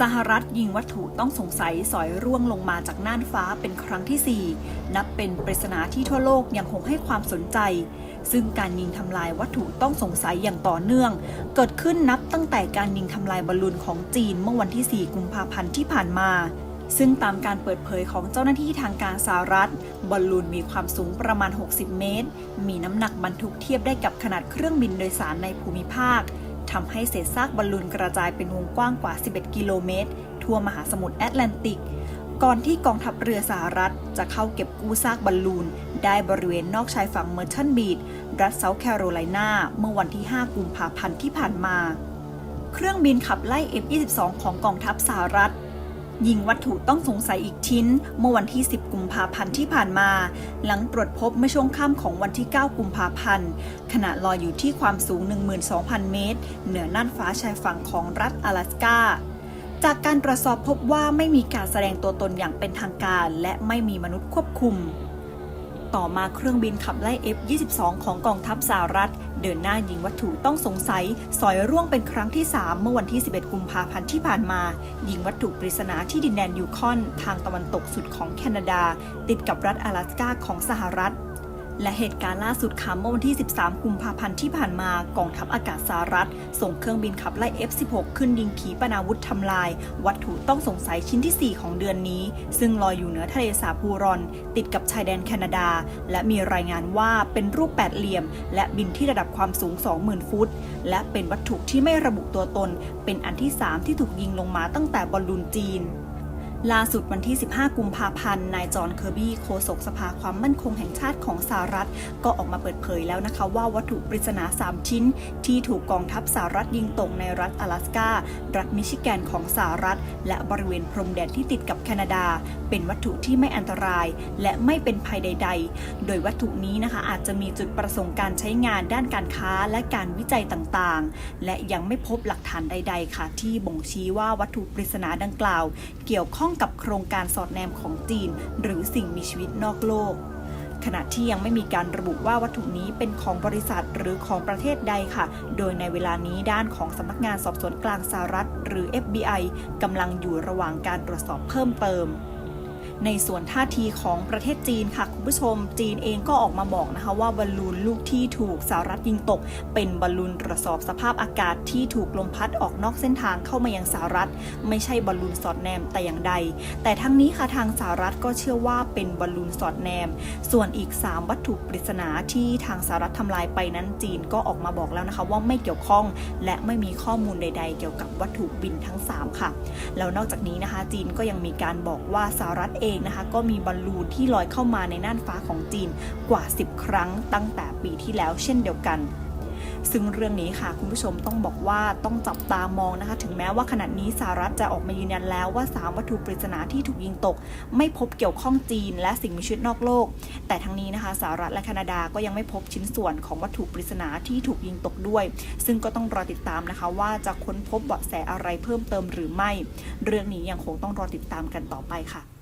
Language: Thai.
สหรัฐยิงวัตถุต้องสงสัยสอยร่วงลงมาจากน่านฟ้าเป็นครั้งที่ 4 นับเป็นปริศนาที่ทั่วโลกยังคงให้ความสนใจ ซึ่งการยิงทำลายวัตถุต้องสงสัยอย่างต่อเนื่อง เกิดขึ้นนับตั้งแต่การยิงทำลายบอลลูนของจีนเมื่อวันที่ 4 กุมภาพันธ์ที่ผ่านมาซึ่งตามการเปิดเผยของเจ้าหน้าที่ทางการสหรัฐ บอลลูนมีความสูงประมาณ 60 เมตร มีน้ำหนักบรรทุกเทียบได้กับขนาดเครื่องบินโดยสารในภูมิภาค ทำให้เศษซากบอลลูนกระจายเป็นวงกว้างกว่า 11 กิโลเมตร ทั่วมหาสมุทรแอตแลนติก ก่อนที่กองทัพเรือสหรัฐ จะเข้าเก็บกู้ซากบอลลูน ได้บริเวณนอกชายฝั่งเมอร์ชันบีดรัฐเซาท์แคโรไลนาเมื่อวันที่ 5 กุมภาพันธ์ที่ผ่านมา เครื่องบินขับไล่ F-22 ของกองทัพสหรัฐ ยิงวัตถุต้องสงสัยอีกชิ้น เมื่อวันที่ 10 กุมภาพันธ์ที่ผ่านมา หลังตรวจพบเมื่อช่วงค่ำของวันที่ 9 กุมภาพันธ์ขณะลอยอยู่ที่ความสูง 12,000 เมตร เหนือน่านฟ้าชายฝั่งของรัฐ阿拉สกาจากการตรวจสอบพบว่าไม่มีการแสดงตัวตนอย่างเป็นทางการ และไม่มีมนุษย์ควบคุม ต่อมาเครื่องบินขับไล่ F-22 ของกองทัพสหรัฐ เดินหน้ายิงวัตถุต้องสงสัย สอยร่วงเป็นครั้งที่ 3 เมื่อวันที่ 11 กุมภาพันธ์ที่ผ่านมา ยิงวัตถุปริศนาที่ดินแดนยูคอน ทางตะวันตกสุดของแคนาดา ติดกับรัฐ阿拉สกาของสหรัฐ และเหตุการณ์ล่าสุดค่ะเมื่อวันที่ 13 กุมภาพันธ์ที่ผ่านมากองทัพอากาศสหรัฐ ส่งเครื่องบินขับไล่ F-16 ขึ้นยิงขีปนาวุธทำลาย วัตถุต้องสงสัยชิ้นที่ 4 ของเดือนนี้ ซึ่งลอยอยู่เหนือทะเลสาบฮูรอน ติดกับชายแดนแคนาดา และมีรายงานว่าเป็นรูปแปดเหลี่ยม และบินที่ระดับความสูง 20,000 ฟุต และเป็นวัตถุที่ไม่ระบุตัวตน เป็นอันที่ 3 ที่ถูกยิงลงมาตั้งแต่บอลลูนจีน ล่าสุดวันที่ 15 กุมภาพันธ์ นายจอห์นเคอร์บี้โฆษกสภาความมั่นคงแห่งชาติของสหรัฐ ก็ออกมาเปิดเผยแล้วนะคะว่าวัตถุปริศนา 3 ชิ้น ที่ถูกกองทัพสหรัฐยิงตกในรัฐ阿拉สกา รัฐมิชิแกนของสหรัฐ และบริเวณพรมแดนที่ติดกับแคนาดา เป็นวัตถุที่ไม่อันตราย และไม่เป็นภัยใด ๆ โดยวัตถุนี้นะคะอาจจะมีจุดประสงค์การใช้งานด้านการค้าและการวิจัยต่างๆ และยังไม่พบหลักฐานใด ๆ ค่ะ ที่บ่งชี้ว่าวัตถุปริศนาดังกล่าว เกี่ยวข้องกับโครงการสอดแนมของจีน หรือสิ่งมีชีวิตนอกโลก ขณะที่ยังไม่มีการระบุว่าวัตถุนี้เป็นของบริษัทหรือของประเทศใดค่ะ โดยในเวลานี้ด้านของสำนักงานสอบสวนกลางสหรัฐ หรือ FBI กำลังอยู่ระหว่างการตรวจสอบเพิ่มเติม ในส่วนท่าทีของประเทศจีนค่ะ คุณผู้ชม จีนเองก็ออกมาบอกนะคะว่าบอลลูนลูกที่ถูกสหรัฐยิงตก เป็นบอลลูนตรวจสอบสภาพอากาศที่ถูกลมพัดออกนอกเส้นทางเข้ามายังสหรัฐ ไม่ใช่บอลลูนสอดแนมแต่อย่างใด แต่ทั้งนี้ค่ะทางสหรัฐก็เชื่อว่าเป็นบอลลูนสอดแนม ส่วนอีก 3 วัตถุปริศนาที่ทางสหรัฐทำลายไปนั้นจีนก็ออกมาบอกแล้วนะคะว่าไม่เกี่ยวข้อง และไม่มีข้อมูลใด ๆ เกี่ยวกับวัตถุบินทั้ง 3 ค่ะ แล้วนอกจากนี้นะคะ จีนก็ยังมีการบอกว่าสหรัฐเององนะคะ ก็มีบอลลูนที่ลอยเข้ามาในน่านฟ้าของจีนกว่า 10 ครั้งตั้งแต่ปีที่แล้วเช่นเดียวกันซึ่งเรื่องนี้ค่ะคุณผู้ชมต้องบอกว่าต้องจับตามองนะคะ ถึงแม้ว่าขณะนี้สหรัฐจะออกมายืนยันแล้วว่า 3 วัตถุปริศนาที่ถูกยิงตก ไม่พบเกี่ยวข้องจีน และสิ่งมีชีวิตนอกโลก แต่ทั้งนี้นะคะสหรัฐและแคนาดาก็ยังไม่พบชิ้นส่วนของวัตถุปริศนาที่ถูกยิงตกด้วย ซึ่งก็ต้องรอติดตามนะคะ ว่าจะค้นพบเบาะแสอะไรเพิ่มเติมหรือไม่ เรื่องนี้ยังคงต้องรอติดตามกันต่อไปค่ะ